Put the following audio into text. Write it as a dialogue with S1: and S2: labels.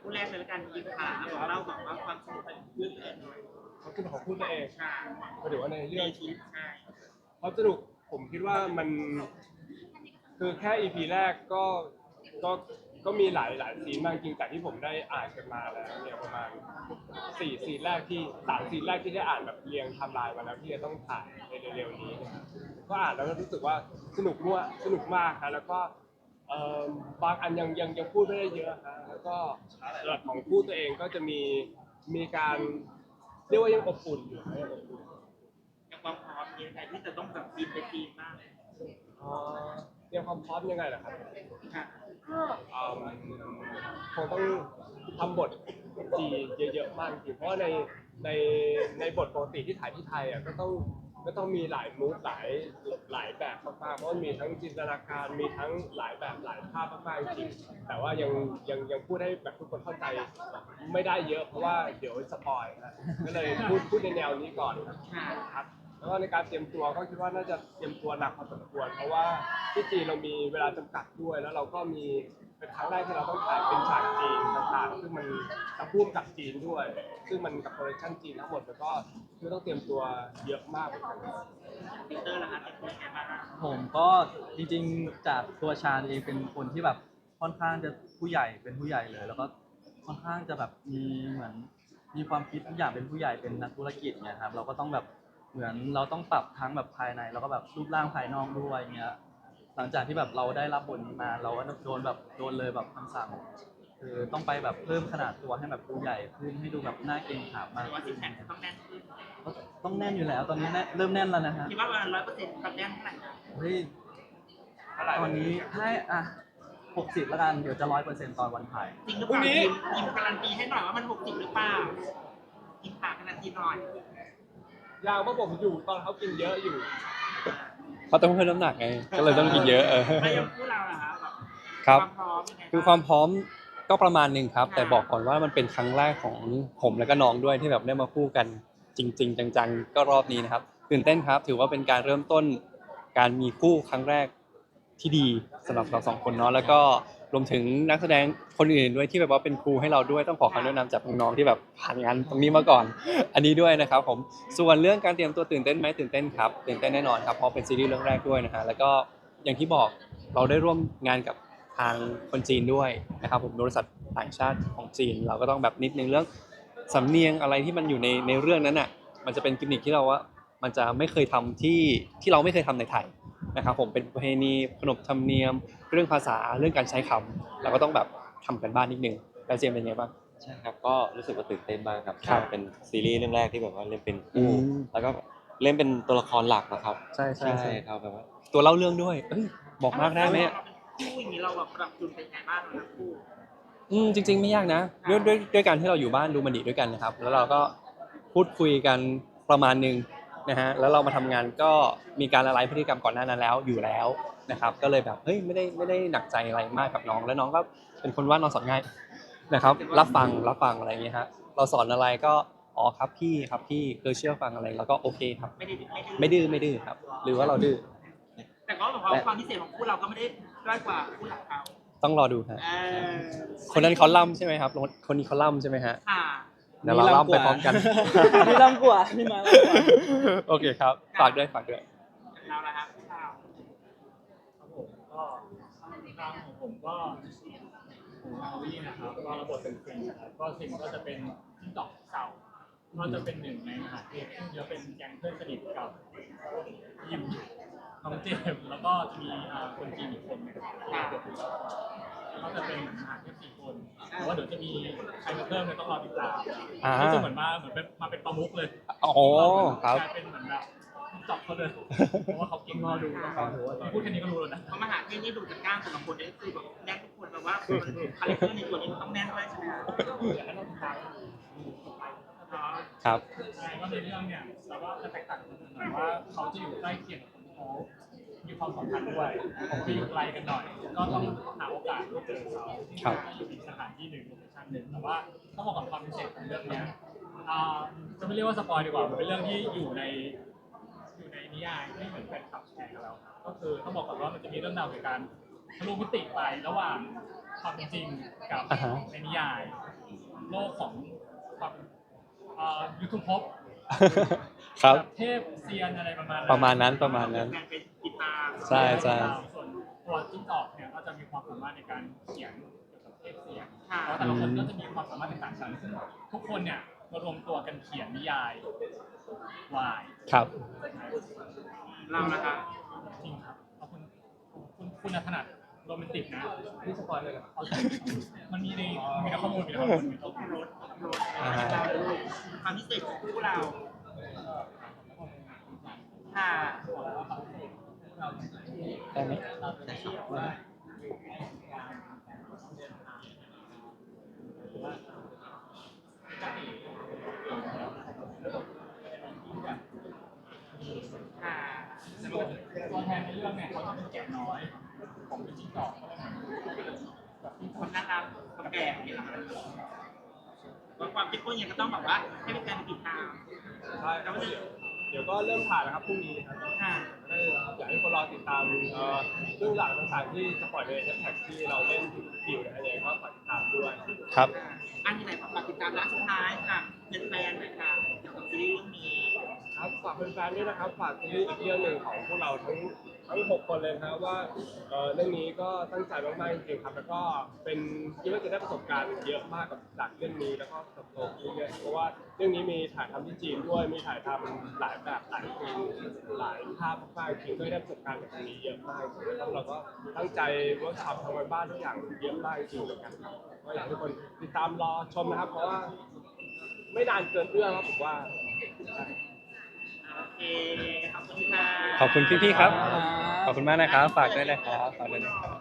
S1: คู่แรกเลยละกันยิมขาบอกเล่าบอกว่าความสนุกของคู่ตัวเองหน่อย
S2: เขาคือของพูดตัวเอง
S1: ใช่
S2: หมายถึงว่าในเรื่อง
S1: ชีวิตใช่
S2: ความสนุกผมคิดว่ามัน คือแค่ EP แรกก็ก็ก็มีหลายหลายซีนมากจริงแต่ที่ผมได้อ่านกันมาแล้วเนี่ยประมาณสี่ซีนแรกที่สามซีนแรกที่ได้อ่านแบบเรียงไทม์ไลน์มาแล้วที่จะต้องถ่ายในเร็วๆนี้นะครับก็อ่านแล้วก็รู้สึกว่าสนุกมั่วสนุกมากครับแล้วก็ เอ่อบางอันยังยังยังพูดไม่ได้เยอะครับแล้วก็สำหรับของพูดตัวเองก็จะมีมีการเรียกว่ายังอบอุ่นอยู่ยังอบอุ่น
S1: ยังความพร้อมมีอะไรที่จะต้องแบบทีมเป็นทีมบ้าง
S2: เอ่อเตรียมความพร้อมยังไงล่ะครับ
S1: ค่ะ
S2: อืมคงต้องทำบทจีนเยอะๆมากจริงเพราะว่าในในในบทปกติที่ถ่ายที่ไทยอะก็ต้อง ก็ต้องมีหลายมูดหลายหลายแบบมากๆเพราะมีทั้งจินตนาการมีทั้งหลายแบบหลายภาพมากๆจริงแต่ว่ายังยังยังพูดให้แบบทุกคนเข้าใจไม่ได้เยอะเพราะว่าเดี๋ยวสปอยนะก็เลยพูดพูดในแนวนี้ก่อน
S1: ค
S2: รับแล้วก็ในการเตรียมตัวก็คิดว่าน่าจะเตรียมตัวหนักพอสมควรเพราะว่าที่จีนเรามีเวลาจำกัดด้วย แล้วเราก็มี เป็นครั้งแรกที่เราต้องถ่ายเป็นฉากจีนต่างๆซึ่งมันกับพุ่มกับจีนด้วย ซึ่งมันกับโปรดักชั่นจีนทั้งหมดแล้วก็คือต้องเตรียมตัวเยอะมากเหมือนกัน
S1: ปีเตอร์ล่ะคะเป็นยังไงบ้าง
S3: ผมก็จริงๆจากตัวชาญเองเป็นคนที่แบบค่อนข้างจะผู้ใหญ่เป็นผู้ใหญ่เลย แล้วก็ค่อนข้างจะแบบมีเหมือนมีความคิดทุกอย่างเป็นผู้ใหญ่เป็นนักธุรกิจเนี่ยครับเราก็ต้องแบบเหมือนเราต้องปรับทั้งแบบภายใน แล้วก็แบบรูปร่างภายนอกด้วยเงี้ย ลังจากที่แบบเราได้รับบทนี้มาเราก็โดนแบบโดนเลยแบบคำสั่ง คือต้องไปแบบเพิ่มขนาดตัวให้แบบดูใหญ่ขึ้นให้ดูแบบน่าเกรงขาม
S1: ห
S3: มาก
S1: รือว่าซิ
S3: ขึ้
S1: ก
S3: น
S1: แพคต้องแน่นขึ้น
S3: ต้องแน่นอยู่แล้วตอนนี้แน่นเริ่มแน่นแล้วนะฮะ
S1: คิดว่าประมาณร้อยเปอร์เซ็นต์ความแน่นเท่าไหร่นะ
S3: เฮ้ย
S2: เท่าไหร่
S3: ตอนนี้ให้อะหกสิบแล้วกันเดี๋ยวจะร้อยเปอร์เซ็นต์ตอนวันถ่าย
S1: จริงหรือเปล่ายิมยิมการันตีให้หน่อยว่ามันหกสิบหรือเปล่ายิมขาการันตีหน่อย
S2: ยาวเพราะผมอยู่ตอนเขากินเยอะอยู่
S4: เขาต้องเพิ่มน้ำหนักไงก็เลยต้องกินเยอะเออ
S1: ไม่ยังพูดเราเหรอคะแบบ
S4: ครับ
S1: ความพร้อมยังไงบ้ง
S4: คือความพร้อมก็ประมาณหนึ่งครับ
S1: ค่ะ
S4: แต่บอกก่อนว่ามันเป็นครั้งแรกของผมและก็น้องด้วยที่แบบได้มาคู่กันจริง ๆ จังๆ ก็รอบนี้นะครับตื่นเต้นครับ ถือว่าเป็นการเริ่มต้นการมีคู่ครั้งแรกที่ดีสำหรับเราสองคนเนาะแล้วก็ รวมถึงนักแสดงคนอื่นด้วยที่แบบว่าเป็นครูให้เราด้วยต้องขอคำแนะนำจากน้องๆที่แบบผ่านงานตรงนี้มาก่อน อันนี้ด้วยนะครับผมส่วนเรื่องการเตรียมตัวตื่นเต้นไหมตื่นเต้นครับตื่นเต้นแน่นอนครับเพราะเป็นซีรีส์เรื่องแรกด้วยนะฮะแล้วก็อย่างที่บอกเราได้ร่วมงานกับทางคนจีนด้วยนะครับผมบริษัทต่างชาติของจีน เราก็ต้องแบบนิดนึงเรื่องสำเนียงอะไรที่มันอยู่ในในเรื่องนั้นอะมันจะเป็นกิมมิคที่เราว่ามันจะไม่เคยทำที่ที่เราไม่เคยทำในไทย นะครับผมเป็นประเพณีขนบธรรมเนียม เรื่องภาษาเรื่องการใช้คำเราก็ต้องแบบทำกันบ้านนิดนึงแล้วเจมส์เป็นไงบ้าง
S5: ใช่ครับก็รู้สึกว่าตื่นเต้นมากครับ
S4: ครับ
S5: เป็นซีรีส์เรื่องแรกที่แบบว่าเล่นเป็นคู่
S4: อืม
S5: แล้วก็เล่นเป็นตัวละครหลักนะครับ
S4: ใช่ใช่ใช่
S5: ครับแบบว่า
S4: ตัวเล่าเรื่องด้วยเอ้ยบอกมากได้ไหมอะ
S1: คู่อย่างนี้เราแบบปรับจูนเป็นไงบ้างนะคู่
S4: อืมจริงๆไม่ยากนะด้วยด้วยด้วยการที่เราอยู่บ้านดูมันดีด้วยกันนะครับ แล้วเราก็พูดคุยกันประมาณหนึง นะฮะแล้วเรามาทำงานก็มีการละลายพฤติกรรมก่อนหน้านั้นแล้วอยู่แล้วนะครับก็เลยแบบเฮ้ยไม่ได้ไม่ได้หนักใจอะไรมากกับน้อง แล้วน้องก็เป็นคนว่าน้องสอนง่ายนะครับรับฟังรับฟังอะไรอย่างเงี้ยฮะเราสอนอะไรก็อ๋อครับพี่ครับพี่คือเชื่อฟังอะไรแล้วก็โอเคครับ
S1: ไม่ได้ไม่ได้
S4: ไม่ดื้อไม่ดื้อครับ หรือว่าเราดื้อ
S1: แต่ก็แบบว่าความพิเศษของคู่เราก็ไม่ได้ด้อยกว่าคู่หลักเขา
S4: ต้องรอดูฮะ
S1: เออ
S4: คนนั้นเขาล่ำใช่ไหมครับคนนี้เขาล่ำใช่ไหมฮะ
S1: ค่ะ
S4: เดี๋ยวเราล่ำไปพร้อมกัน
S3: มีลำกว่าพี่มาลำกว่า
S4: โอเคครับ ฝากด้วยฝากด้วย
S1: เราละครับเรา
S6: ครับผมก็ทางของผมก็ผมอาวีนะครับก็ระบบเป็นฟรีนะครับก็สิ่งก็จะเป็นทิกตอกเก่าก็จะเป็นหนึ่งในมหาเทพซึ่งจะเป็นแก๊งเพื่อนสนิทกับยิมน้องเจมส์แล้วก็จะมีอ่าคนจีนอีกคนหนึง ก็จะเป็นมหาเทพสี่คนแต่ว่าเดี๋ยวจะมีใครมาเพิ่มเนี่ยต้องรอติดตาม
S4: อ่า
S6: ก็จะเหมือนมาเหมือนเป็นมาเป็นประมุขเลย
S4: โอ้ครับ
S6: กลายเป็นเหมือนแบบทิกตอกเขาเลยเพราะว่าเขาเก่งมากดูเขาพูดแค่นี้ก็รู้แล้วนะ
S1: เพราะมหาเทพนี่ดูจากกล้ามแต่ละคนเนี่ยคือแบบแน่นทุกคนแบบว่าคาแรคเตอร์ในตัวนี้มันต้องแน่นด้วยใช่ไหมครับอ๋อ
S4: ครับ
S6: ใช่ก็ในเรื่องเนี่ยแต่ว่าจะแตกต่างกันหน่อยว่าเขาจะอยู่ใกล้เคียงกับคนที่เขา มีความสัมพันธ์ด้วยผมจะอยู่ไกลกันหน่อย ก็ต้องหาโอกาสไปเจอเขา
S4: ครับ
S6: อยู่อีกสถานที่หนึ่งโลเคชั่นหนึ่งแต่ว่าต้องบอกกับความพิเศษของเรื่องเนี้ยอ่าจะไม่เรียกว่าสปอยดีกว่ามันเป็นเรื่องที่อยู่ใน อยู่ในนิยายที่เหมือนแฟนคลับแชร์กับเราครับก็คือต้องบอกก่อนว่ามันจะมีเรื่องราวเกี่ยวกับการทะลุมิติไประหว่างความเป็นจริงกับ
S4: อ่าฮะ
S6: ในนิยาย โลกของความเอ่อยุทธภพ
S4: ครับ
S6: แบบเทพเซียนอะไรประมาณ
S4: ประมาณนั้นประมาณนั้น
S1: แบ่งเป็น ติดตาม
S4: ใช่ใช่
S6: ส่วนตัวจิ้งจอกเนี่ยก็จะมีความสามารถในการเขียนเกี่ยวกับเทพเซียน
S1: ค่ะ
S6: แล้วแต่ละคนก็จะมีความสามารถต่างกันซึ่งทุกคนเนี่ยมารวมตัวกันเขียนนิยายวาย
S4: ครับ
S1: เรานะคะ
S6: จริงครับเอาคุณคุณคุณถนัดโรแมนติกนะ
S2: นี่สปอยเลยเหรอ
S6: เอามันมีในมีในข้อมูลมีในข้อมูลมีในข้อมูล
S1: รถรถ
S4: อ่าฮะ
S1: ความพิเศษของคู่เราค่ะ
S4: ได้ไหมได้
S1: ค่ะ
S6: ตัวแทนในเรื่องเนี่ยเขาจะเป็นแกะน้อย ผมเป็นจิ้งจอก
S1: คนนะครักับแก่เนี่ยเหรอว่าความคิดพวกนี้ก็ต้องแบบว่าให้เป็นการติดตาม
S2: ใช่ครับเดี๋ยวก็เริ่มถ่ายแล้วครับพรุ่งนี้ครับ อยากให้คนรอติดตามเอ่อเรื่องหลังต่างๆที่จะปล่อยในแฮชแท็กที่เราเล่นคิวนอะไรก็ฝากติดตามด้วย
S4: ครับ
S1: อันที่ไหนฝากติดตามร้านสุดท้ายค่ะเป็นแฟนหน่า
S2: กแฟนๆด้วยนะครับฝากซีรีส์อีกเรื่องหนึ่งของพวกเราทั้งทั้งหกคนเลยนะครับว่าเอ่อเรื่องนี้ก็ตั้งใจมากๆจริงๆครับ แล้วก็เป็นคิดว่าจะได้ประสบการณ์เยอะมากกับจากเรื่องนี้แล้วก็เติบโตขึ้นเรื่อยๆเพราะว่าเรื่องนี้มีถ่ายทำที่จีนด้วยมีถ่ายทำหลายแบบหลายซีนหลายภาพมากๆจริงก็ได้ประสบการณ์กับตรงนี้เยอะมากจริงๆแล้วเราก็ตั้งใจเว่าทำทำกันบ้านทุกอย่างเยอะมากจริงๆเหมือนกันครับก็อยากให้ทุกคนติดตามรอชมนะครับ เพราะว่า ไม่นานเกินเอื้อมครับผมว่า
S1: เคขอบคุณค่ะ
S4: ขอบคุณพี่ๆครับ ขอบคุณมากนะครับ ฝากด้วยนะครับ ฝากด้วยนะครับ